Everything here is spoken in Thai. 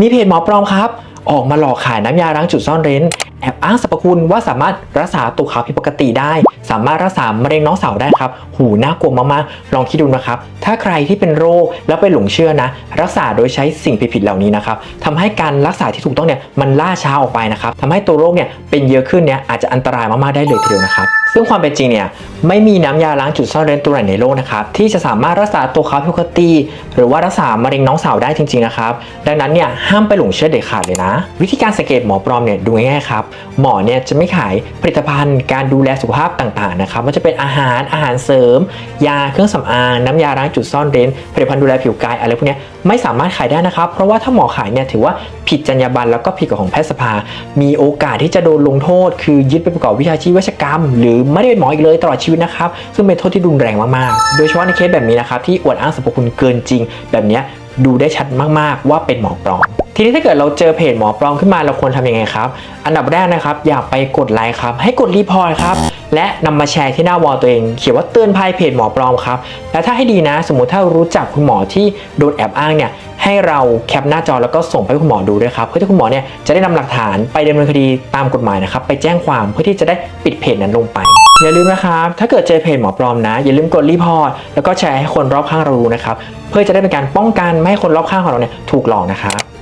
มีเพจหมอปลอมครับ ออกมาหลอกขายน้ำยาล้างจุดซ่อนเร้น แอบอ้างสรรพคุณว่าสามารถรักษาตัวขาวผิดปกติได้ สามารถรักษามะเร็งน้องสาวได้ครับ หูน่ากลัวมากๆ ลองคิดดูนะครับ ถ้าใครที่เป็นโรคแล้วไปหลงเชื่อนะ รักษาโดยใช้สิ่งผิดๆเหล่านี้นะครับทำให้การรักษาที่ถูกต้องเนี่ยมันล่าช้าออกไปนะครับทำให้ตัวโรคเนี่ยเป็นเยอะขึ้นเนี่ยอาจจะอันตรายมากๆได้เลยทีเดียวนะครับ ซึ่งความเป็นจริงเนี่ยไม่มีน้ำยาล้างจุดซ่อนเร้นตัวไหนในโลกนะครับที่จะสามารถรักษาตัวขาวผิดปกติ หรือว่ารักษามะเร็งน้องสาวได้จริงๆนะครับดังนั้นเนี่ยห้ามไปหลงเชื่อเด็ดขาดเลยนะ วิธีการสังเกตหมอปลอมเนี่ยดูง่ายๆครับหมอเนี่ยจะไม่ขายผลิตภัณฑ์การดูแลสุขภาพต่างๆนะครับว่าจะเป็นอาหารอาหารเสริม ยาเครื่องสำอางน้ำยาล้างจุดซ่อนเร้นผลิตภัณฑ์ดูแลผิวกายอะไรพวกนี้ไม่สามารถขายได้นะครับ เพราะว่าถ้าหมอขายเนี่ยถือว่าผิดจรรยาบรรณแล้วก็ผิดกฎของแพทยสภา มีโอกาสที่จะโดนลงโทษ คือยึดไปประกอบวิชาชีพเวชกรรม หรือไม่ได้เป็นหมออีกเลยตลอดชีวิตนะครับซึ่งเป็นโทษที่รุนแรงมากๆ โดยเฉพาะในเคสแบบนี้นะครับที่อวดอ้างสรรพคุณเกินจริง แบบนี้ดูได้ชัดมากๆ ว่าเป็นหมอปลอม ทีนี้ถ้าเกิดเราเจอเพจหมอปลอมขึ้นมาเราควรทำยังไงครับ อันดับแรกนะครับอย่าไปกดไลค์ครับ ให้กดรีพอร์ตครับ และนำมาแชร์ที่หน้าวอลตัวเอง เขียนว่าเตือนภัยเพจหมอปลอมครับ และถ้าให้ดีนะ สมมติถ้ารู้จักคุณหมอที่โดนแอบอ้างเนี่ยให้เราแคปหน้าจอแล้วก็ส่งไปให้คุณหมอดูด้วยครับ เพื่อที่คุณหมอเนี่ยจะได้นำหลักฐานไปดำเนินคดีตามกฎหมายนะครับ ไปแจ้งความเพื่อที่จะได้ปิดเพจนั้นลงไป อย่าลืมนะครับ ถ้าเกิดเจอเพจหมอปลอมนะ อย่าลืมกดรีพอร์ตแล้วก็แชร์ให้คนรอบข้างเรารู้นะครับ เพื่อจะได้เป็นการป้องกันไม่ให้คนรอบข้างของเราเนี่ยถูกหลอกนะครับ